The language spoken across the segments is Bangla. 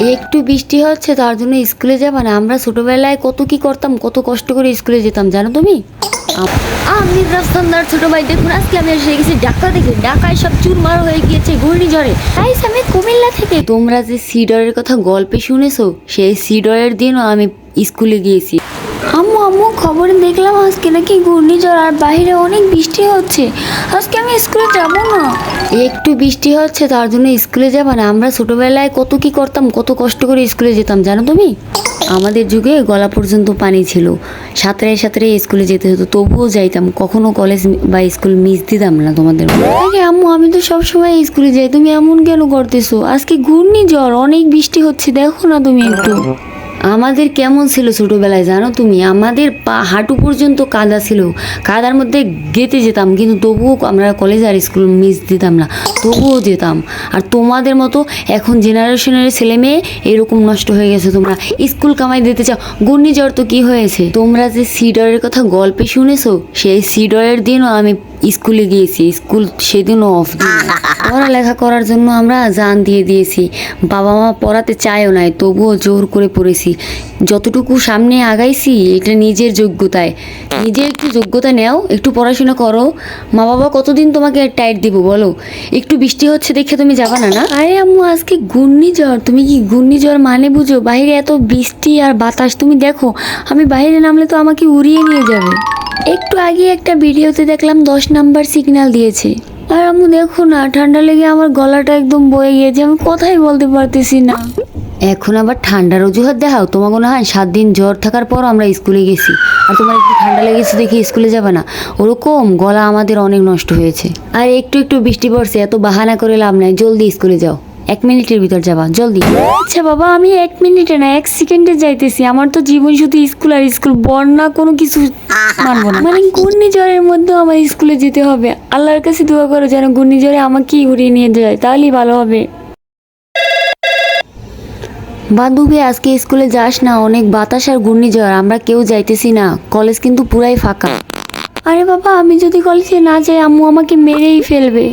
একটু বৃষ্টি হচ্ছে, তার জন্য স্কুলে যাবা না আমরা ছোটবেলায় কত কি করতাম, কত কষ্ট করে স্কুলে যেতাম, জানো তুমি? আমি রাস্তান্দার ছোট ভাই, দেখুন, আজকে আমি এসে গেছি ঢাকা থেকে ঢাকায় সব চুরমার হয়ে গিয়েছে ঘূর্ণিঝড়ে। তাই আমি কুমিল্লা থেকে। তোমরা যে সিডরের কথা গল্পে শুনেছো, সেই সিডরের দিনও আমি স্কুলে গিয়েছি। আম্মু খবরে দেখলাম আজকে নাকি ঘূর্ণিঝড় আর বাইরে অনেক বৃষ্টি হচ্ছে। আজকে আমি স্কুলে যাব না। একটু বৃষ্টি হচ্ছে তার জন্য স্কুলে যাবা না। আমরা ছোটবেলায় কত কি করতাম কত কষ্ট করে স্কুলে যেতাম জানো তুমি? আমাদের যুগে গলা পর্যন্ত পানি ছিল। সাঁতরে সাঁতরে স্কুলে যেতে হতো তবুও যাইতাম। কখনো কলেজ বা স্কুল মিস দিতাম না তোমাদের। আম্মু আমি তো সবসময় স্কুলে যাই। তুমি এমন কেন করতেছো? আজকে ঘূর্ণিঝড় অনেক বৃষ্টি হচ্ছে দেখো না তুমি একটু। আমাদের কেমন ছিল ছোটোবেলায় জানো তুমি? আমাদের পা, হাঁটু পর্যন্ত কাদা ছিল। কাদার মধ্যে গেতে যেতাম, কিন্তু তবুও আমরা কলেজ আর স্কুল মিস দিতাম না। তবুও যেতাম। আর তোমাদের মতো এখন জেনারেশনের ছেলে মেয়ে এরকম নষ্ট হয়ে গেছে তোমরা। স্কুল কামাই দিতে চাও, ঘূর্ণিঝড় তো কী হয়েছে? তোমরা যে সিডরের কথা গল্পে শুনেছো, সেই সিডরের দিনও আমি স্কুলে গিয়েছি, স্কুল সেদিনও অফ পড়ালেখা করার জন্য আমরা জান দিয়ে দিয়েছি। বাবা মা পড়াতে চায়ও নাই, তবুও জোর করে পড়েছি। যতটুকু সামনে আগাইছি, এটা নিজের যোগ্যতায়। নিজে একটু যোগ্যতা নেও, একটু পড়াশোনা করো। মা বাবা কতদিন তোমাকে টাইট দিব বলো? একটু বৃষ্টি হচ্ছে দেখে তুমি যাবা না না? আরে আম্মু, আজকে ঘূর্ণিঝড়। তুমি কি ঘূর্ণিঝড় মানে বুঝো? বাইরে এত বৃষ্টি আর বাতাস, তুমি দেখো, আমি বাইরে নামলে তো আমাকে উড়িয়ে নিয়ে যাবে। একটু আগে একটা ভিডিওতে দেখলাম দশ নাম্বার সিগন্যাল দিয়েছে। আর আমি দেখো না, ঠান্ডা লেগে আমার গলাটা একদম বয়ে গিয়েছে, আমি কথাই বলতে পারতেছি না। এখন আবার ঠান্ডার অজুহাত দেখাও, তোমার মনে হয় সাত দিন জ্বর থাকার পর আমরা স্কুলে গেছি? আর তোমার একটু ঠান্ডা লেগেছে দেখি স্কুলে যাবে না? ওরকম গলা আমাদের অনেক নষ্ট হয়েছে। আর একটু একটু বৃষ্টি পড়ছে, এত বাহানা করে লাভ নাই, জলদি স্কুলে যাও। এক মিনিটের ভিতর যাবা, জলদি। আচ্ছা বাবা, আমি এক মিনিটে না, এক সেকেন্ডে যাইতেছি। আমার তো জীবন শুধু স্কুল আর স্কুল বন্যা কোনো কিছু মানবো না। মানে ঘূর্ণিঝড়ের মধ্যেও আমার স্কুলে যেতে হবে। আল্লাহর কাছে দোয়া করো যেন ঘূর্ণিঝড়ে আমাকেই উড়িয়ে নিয়ে যায়, তাহলেই ভালো হবে। বান্ধবী, আজকে স্কুলে যাস না, অনেক বাতাস আর ঘূর্ণিঝড়, আমরা কেউ যাইতেছি না। কলেজ কিন্তু পুরাই ফাঁকা। আরে বাবা আমি যদি কলেজে না যাই আম্মু আমাকে মেরেই ফেলবে।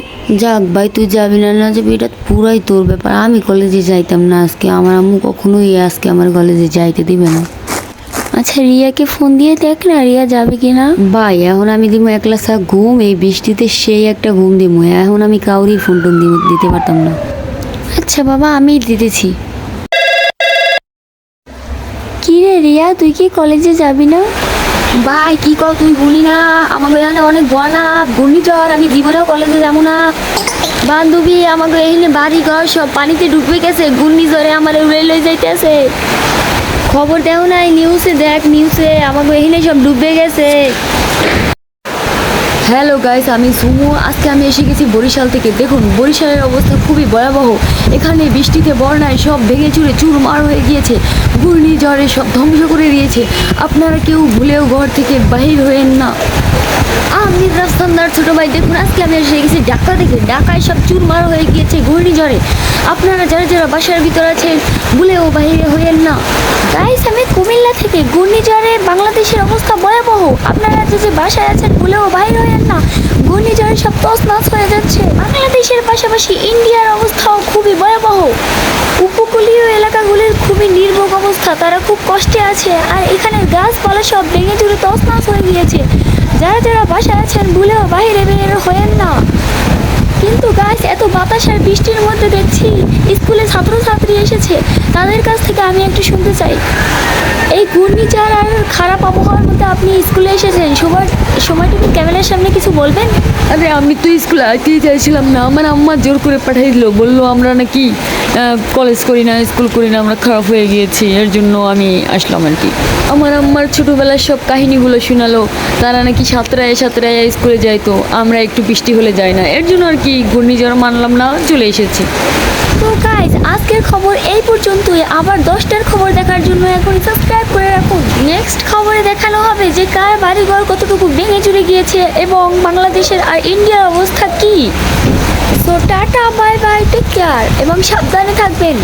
যাক ভাই তুই যাবি না না যাবি এটা পুরাই তোর ব্যাপার। আমি কলেজে যাইতাম না আজকে আমার আম্মু কখনোই আজকে আমার কলেজে যাইতে দিবে না। আচ্ছা রিয়াকে ফোন দিয়ে দেখ না রিয়া যাবে কি না ভাই এখন আমি দিব একলা সা ঘুম এই বৃষ্টিতে সেই একটা ঘুম দিব এখন আমি কাউরি ফোন টোন দিতে পারতাম না। আচ্ছা বাবা আমি দিতেছি। কি রে রিয়া তুই কি কলেজে যাবি না? ভাই, কি কর তুই বলি না? আমাকে এখানে অনেক গনা ঘূর্ণিঝড়, আমি জীবনেও কলেজে যাব না। বান্ধবী, আমাকে এখানে বাড়ি ঘর সব পানিতে ডুবে গেছে, ঘূর্ণিঝড়ে আমার উড়ে লয়ে যাইতেছে। খবর দেও নাই নিউজে দেখ নিউজে আমাকে এখানে সব ডুবে গেছে। হ্যালো গাইস আমি সুমু। আজকে আমি এসে গেছি বরিশাল থেকে। দেখুন, বরিশালের অবস্থা খুবই ভয়াবহ। এখানে বৃষ্টিতে বন্যায় সব ভেঙে চুরে চুরমার হয়ে গিয়েছে। ঘূর্ণিঝড়ে সব ধ্বংস করে দিয়েছে। আপনারা কেউ ভুলেও ঘর থেকে বাহির হয়েন না। আমি রাস্তান্দার ছোট ভাই দেখুন, আজকে আমি এসে গেছি ঢাকা থেকে। ঢাকায় সব চুরমার হয়ে গিয়েছে, ঘূর্ণিঝড়ে। আপনারা যারা যারা বাসার ভিতর আছেন, ভুলেও বাহিরে হয়েন না। গাইস আমি কুমিল্লা থেকে, ঘূর্ণিঝড়ে বাংলাদেশের অবস্থা ভয়াবহ। আপনারা যে যে বাসায় আছেন, ভুলেও বাইরে হয়েন না। ঘূর্ণিঝড়ে সব তছনছ হয়ে যাচ্ছে। বাংলাদেশের পাশাপাশি ইন্ডিয়ার অবস্থাও খুবই ভয়াবহ। উপকূলীয় এলাকাগুলির খুবই নির্ভোগ অবস্থা, তারা খুব কষ্টে আছে। আর এখানে গাছপালা সব ভেঙে চুরে তছনছ হয়ে গিয়েছে। যারা যারা বাসায় আছেন, ভুলেও বাইরে বের হয়েন না। কিন্তু গাছ এত বাতাস আর বৃষ্টির মধ্যে দেখছি স্কুলে ছাত্রছাত্রী এসেছে। তাদের কাছ থেকে আমি একটু শুনতে চাই। এই ঘূর্ণিঝড় আর খারাপ আবহাওয়ার মধ্যে আপনি স্কুলে এসেছেন সবার সময়টুকু ক্যামেরার সামনে কিছু বলবেন? আরে আমি তো স্কুলে আইতেই চাইছিলাম না, আমার আম্মা জোর করে পাঠিয়ে দিল বলল আমরা নাকি কলেজ করি না স্কুল করি না আমরা খারাপ হয়ে গিয়েছি এর জন্য আমি আসলাম আর কি। আমার আম্মার ছোটোবেলার সব কাহিনীগুলো শোনালো তারা নাকি সাঁতরায় সাঁতরায় স্কুলে যাইতো আমরা একটু বৃষ্টি হলে যাই না এর জন্য আর কি ঘূর্ণিঝড় মানলাম না চলে এসেছি। তো গাইজ আজকের খবর এই পর্যন্তই আবার দশটার খবর দেখার জন্য এখন সাবস্ক্রাইব করে রাখুন। নেক্সট খবরে দেখানো হবে যে কার বাড়িঘর কতটুকু ভেঙে চুরে গিয়েছে এবং বাংলাদেশের আর ইন্ডিয়ার অবস্থা কি। So tata bye bye take care এবং সাবধানে থাকবেন।